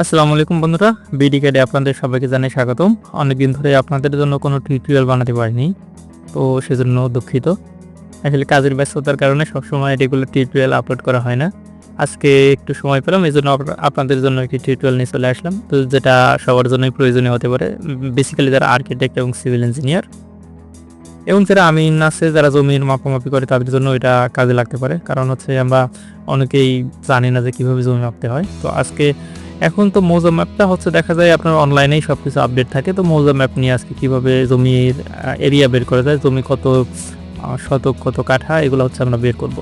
আসসালামু আলাইকুম বন্ধুরা, বিডি ক্যাডে আপনাদের সবাইকে জানাই স্বাগতম। অনেকদিন ধরে আপনাদের জন্য কোনো টিউটোরিয়াল বানাতে পারিনি, তো সেজন্য দুঃখিত। আসলে কাজের ব্যস্ততার কারণে সবসময় রেগুলার টিউটোরিয়াল আপলোড করা হয় না। আজকে একটু সময় পেলাম এই জন্য আপনাদের জন্য একটি টিউটোরিয়াল নিয়ে চলে আসলাম। তো যেটা সবার জন্যই প্রয়োজনীয় হতে পারে। বেসিক্যালি যারা আর্কিটেক্ট এবং সিভিল ইঞ্জিনিয়ার এবং যারা আমিন আছে, যারা জমির মাপামাপি করে, তাদের জন্য এটা কাজে লাগতে পারে। কারণ হচ্ছে আমরা অনেকেই জানি না যে কীভাবে জমি মাপতে হয়। তো আজকে এখন তো মৌজা ম্যাপটা হচ্ছে দেখা যায় আপনার অনলাইনেই সব কিছু আপডেট থাকে। তো মৌজা ম্যাপ নিয়ে আজকে কীভাবে জমির এরিয়া বের করা যায়, জমি কত শতক, কত কাঠা, এগুলো হচ্ছে আমরা বের করব।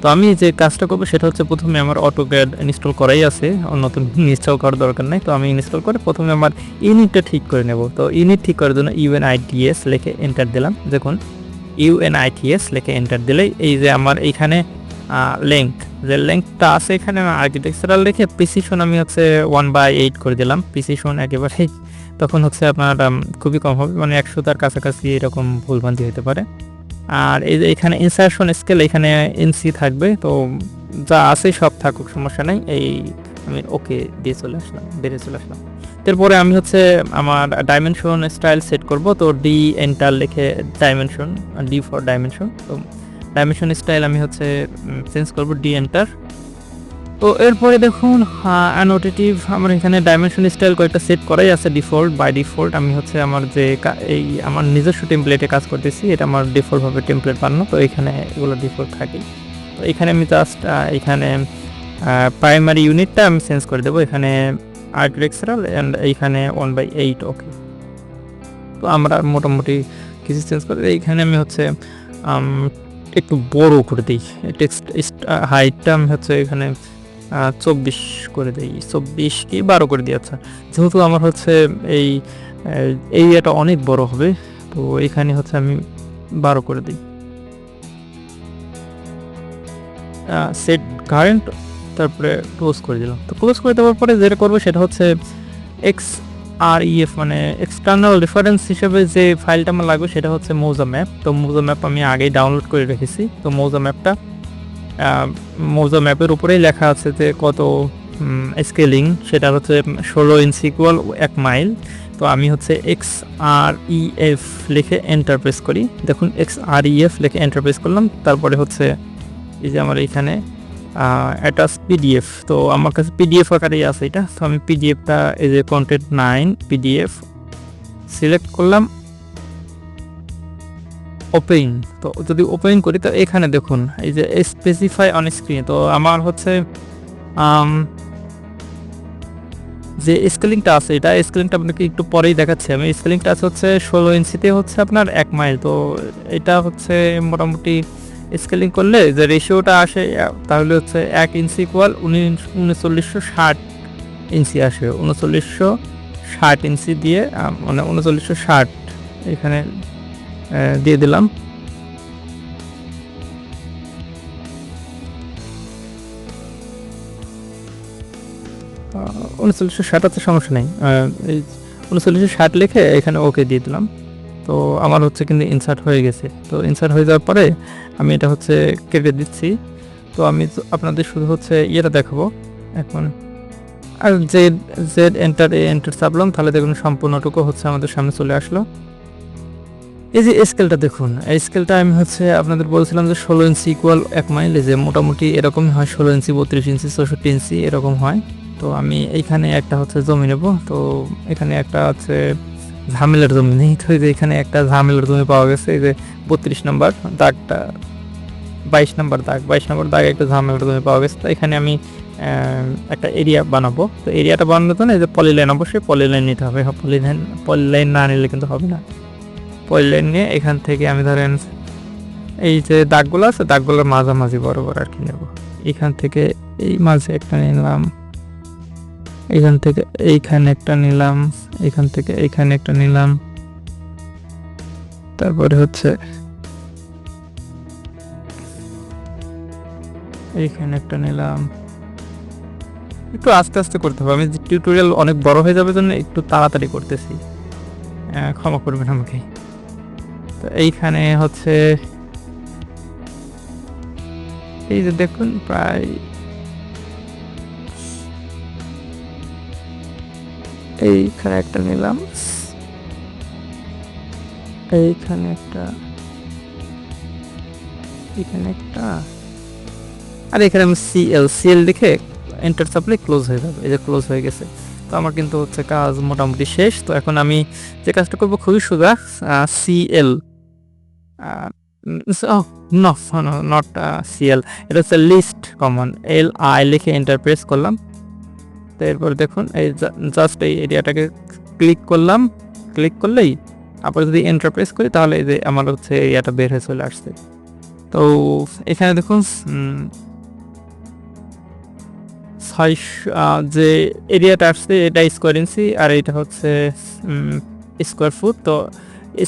তো আমি যে কাজটা করব সেটা হচ্ছে প্রথমে আমার অটোক্যাড ইনস্টল করাই আছে নতুন ইনস্টল করার দরকার নেই। তো আমি ইনস্টল করে প্রথমে আমার ইউনিটটা ঠিক করে নেব। তো ইউনিট ঠিক করার জন্য ইউএনআইটিএস লিখে এন্টার দিলাম। দেখুন ইউএনআইটিএস লিখে এন্টার দিলেই এই যে আমার এইখানে লেংথ যে লেংথটা আছে এখানে আর্কিটেকচারাল রেখে প্রিসিশন আমি হচ্ছে ওয়ান বাই এইট করে দিলাম। প্রিসিশন একেবারে তখন হচ্ছে আপনার খুবই কম হবে। মানে একশো তার কাছাকাছি এরকম ভুলভ্রান্তি হতে পারে। আর এই যে এখানে ইনসার্শন স্কেল এখানে এনসি থাকবে। তো যা আছে সব থাকুক, সমস্যা নেই। এই আমি ওকে দিয়ে চলে আসলাম, বেড়ে চলে আসলাম। এরপরে আমি হচ্ছে আমার ডাইমেনশন স্টাইল সেট করব। তো ডি এন্টার লিখে ডাইমেনশন ডি ফর ডাইমেনশন তো ডাইমেনশন স্টাইল আমি হচ্ছে চেঞ্জ করব ডি এন্টার তো এরপরে দেখুন অ্যানোটেটিভ আমার এখানে ডাইমেনশন স্টাইল কয়েকটা সেট করাই আছে ডিফল্ট বাই ডিফল্ট আমি হচ্ছে আমার যে এই আমার নিজস্ব টেমপ্লেটে কাজ করতেছি, এটা আমার ডিফল্টভাবে টেমপ্লেট বানানো, তো এখানে এগুলো ডিফল্ট থাকে তো এখানে আমি জাস্ট এখানে প্রাইমারি ইউনিটটা আমি চেঞ্জ করে দেবো, এখানে আর্ট আর্কিটেকচারাল অ্যান্ড এইখানে ওয়ান বাই এইট ওকে তো আমরা মোটামুটি কিছু চেঞ্জ করে, এইখানে আমি হচ্ছে একটু বড় করে দিই। টেক্সট হাইটটা আমি হচ্ছে এখানে চব্বিশ করে দিই। চব্বিশ কি বারো করে দিই আচ্ছা। যেহেতু আমার হচ্ছে এই এরিয়াটা অনেক বড় হবে, তো এখানে হচ্ছে আমি বারো করে দিই। সেট কারেন্ট তারপরে ক্লোজ করে দিলাম। তো ক্লোজ করে দেওয়ার পরে যেটা করব সেটা হচ্ছে এক্স আর ইএফ মানে এক্সটার্নাল রেফারেন্স হিসেবে যে ফাইলটা আমার লাগবে সেটা হচ্ছে মৌজা ম্যাপ তো মৌজা ম্যাপ আমি আগেই ডাউনলোড করে রেখেছি। তো মৌজা ম্যাপটা মৌজা ম্যাপের উপরেই লেখা আছে যে কত স্কেলিং সেটা হচ্ছে ষোলো ইঞ্চি ইকুয়াল এক মাইল তো আমি হচ্ছে এক্স আর ই এফ লিখে এন্টার প্রেস করি। দেখুন এক্স আর ই এফ লিখে এন্টার প্রেস করলাম। তারপরে হচ্ছে এই যে আমার এখানে অ্যাটাচ পিডিএফ তো আমার কাছে পিডিএফ আকারেই আছে এটা। তো আমি পিডিএফটা এই যে কন্টেন্ট নাইন পিডিএফ সিলেক্ট করলাম। ওপেন তো যদি ওপেন করি, তো এখানে দেখুন, এই যে স্পেসিফাই অন স্ক্রিন তো আমার হচ্ছে যে স্কেলিংটা আছে, এটা স্কেলিংটা আপনাকে একটু পরেই দেখাচ্ছি আমি। স্কেলিংটা আছে হচ্ছে ষোলো ইঞ্চিতে হচ্ছে আপনার এক মাইল তো এটা হচ্ছে মোটামুটি স্কেলিং করলে যে রেশিওটা আসে, তাহলে হচ্ছে এক ইঞ্চি ইকুয়াল উনচল্লিশশো ষাট ইঞ্চি আসে। উনচল্লিশশো ষাট ইঞ্চি দিয়ে মানে উনচল্লিশশো ষাট এখানে দিয়ে দিলাম। উনচল্লিশশো ষাট আছে সমস্যা নেই। উনচল্লিশশো ষাট লিখে এখানে ওকে দিয়ে দিলাম। তো আমার হচ্ছে কিন্তু ইনসার্ট হয়ে গেছে। তো ইনসার্ট হয়ে যাওয়ার পরে আমি এটা হচ্ছে কেটে দিচ্ছি। তো আমি আপনাদের শুধু হচ্ছে ইয়েটা দেখাবো। এখন আর Z Z enter A enter চাপলাম, তাহলে দেখুন সম্পূর্ণটুকু হচ্ছে আমাদের সামনে চলে আসলো। এই যে স্কেলটা দেখুন, এই স্কেলটা আমি হচ্ছে আপনাদের বলছিলাম যে ষোলো ইঞ্চি ইকুয়াল এক মাইল যে মোটামুটি এরকমই হয়, ষোলো ইঞ্চি বত্রিশ ইঞ্চি চৌষট্টি ইঞ্চি এরকম হয়। তো আমি এইখানে একটা হচ্ছে জমি নেব, তো এখানে একটা হচ্ছে ঝামেলার জমি। নেই তো এই যে এখানে একটা ঝামেলার জমি পাওয়া গেছে, এই যে বত্রিশ নম্বর দাগটা, বাইশ নম্বর দাগ, বাইশ নম্বর দাগ একটা ঝামেলার জমি পাওয়া গেছে। তো এখানে আমি একটা এরিয়া বানাবো। তো এরিয়াটা বানানোর জন্য এই যে পলিলাইন অবশ্যই পলিলাইন নিতে হবে। পলিলাইন পলিলাইন না নিলে কিন্তু হবে না। পলিলাইন নিয়ে এখান থেকে আমি ধরেন, এই যে দাগগুলো আছে, দাগগুলোর মাঝামাঝি বরাবর আর কি নেব। এখান থেকে এই মাঝে একটা নিলাম। এখান থেকে এইখানে একটা নিলাম, এখান থেকে এইখানে একটা নিলাম। তারপরে হচ্ছে এইখানে একটা নিলাম। একটু আস্তে আস্তে করতে হবে, আমি টিউটোরিয়াল অনেক বড় হয়ে যাবে জন্য একটু তাড়াতাড়ি করতেছি। ক্ষমা করবেন আমাকে। তো এইখানে হচ্ছে, এই যে দেখুন, প্রায় এইখানে একটা নিলাম। এইখানে একটা, এখানে একটা। আর এখানে আমি সিএল সিএল লিখে এন্টার চাপলে ক্লোজ হয়ে যাবে, এই যে ক্লোজ হয়ে গেছে। তো আমার কিন্তু হচ্ছে কাজ মোটামুটি শেষ। তো এখন আমি যে কাজটা করব খুবই সোজা সিএল নট সিএল এটা হচ্ছে লিস্ট কমন এল আই লিখে এন্টার প্রেস করলাম। তো এরপর দেখুন, এই জাস্ট এই এরিয়াটাকে ক্লিক করলাম। ক্লিক করলেই আবার যদি এন্টার প্রেস করি, তাহলে এই যে আমার হচ্ছে এরিয়াটা বের হয়ে চলে আসছে। তো এখানে দেখুন যে এরিয়াটা আসছে, এটা স্কোয়ার ইঞ্চি আর এটা হচ্ছে স্কোয়ার ফুট তো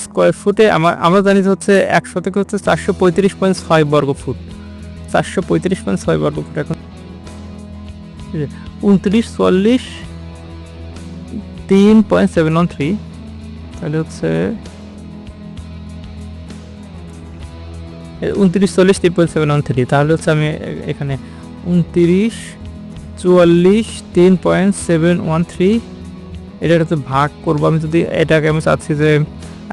স্কোয়ার ফুটে আমার আমরা জানি যে হচ্ছে একশো থেকে হচ্ছে চারশো পঁয়ত্রিশ পয়েন্ট ছয় বর্গ ফুট। চারশো পঁয়ত্রিশ পয়েন্ট ছয় বর্গ ফুট এখন। উনত্রিশ, চল্লিশ, তিন, পয়েন্ট সেভেন ওয়ান থ্রি, তাহলে হচ্ছে উনত্রিশ, চল্লিশ, তিন, পয়েন্ট সেভেন ওয়ান থ্রি, তাহলে হচ্ছে আমি এখানে উনত্রিশ, চুয়াল্লিশ, তিন, পয়েন্ট সেভেন ওয়ান থ্রি এটা হচ্ছে ভাগ করব। আমি যদি এটাকে আমি চাচ্ছি যে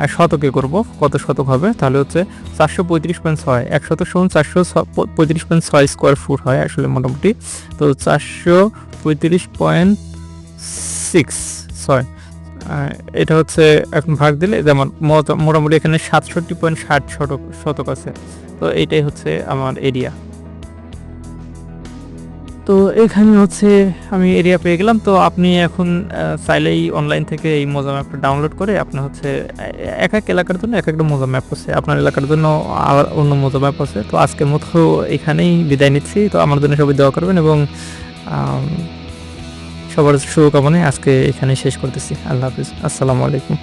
শতকে করব, কত শতক হবে? তাহলে হচ্ছে চারশো পঁয়ত্রিশ পয়েন্ট ছয়, এক শতক সমান চারশো পঁয়ত্রিশ পয়েন্ট ছয় স্কোয়ার ফুট হয় আসলে মোটামুটি। তো চারশো পঁয়ত্রিশ পয়েন্ট সিক্স ছয় এটা হচ্ছে এখন ভাগ দিলে, যেমন মোটা- মোটামুটি এখানে সাতষট্টি পয়েন্ট ষাট শতক শতক আছে। তো এইটাই হচ্ছে আমার এরিয়া তো এখানে হচ্ছে আমি এরিয়া পেয়ে গেলাম। তো আপনি এখন চাইলেই অনলাইন থেকে এই মোজা ম্যাপটা ডাউনলোড করে আপনি হচ্ছে এক এক এলাকার জন্য এক একটা মোজা ম্যাপ আছে। আপনার এলাকার জন্য আবার অন্য মোজা ম্যাপ আছে। তো আজকের মতো এখানেই বিদায় নিচ্ছি। তো আমার জন্য সবাই দোয়া করবেন এবং সবার শুভকামনায় আজকে এখানে শেষ করতেছি। আল্লাহ হাফিজ। আসসালামু আলাইকুম।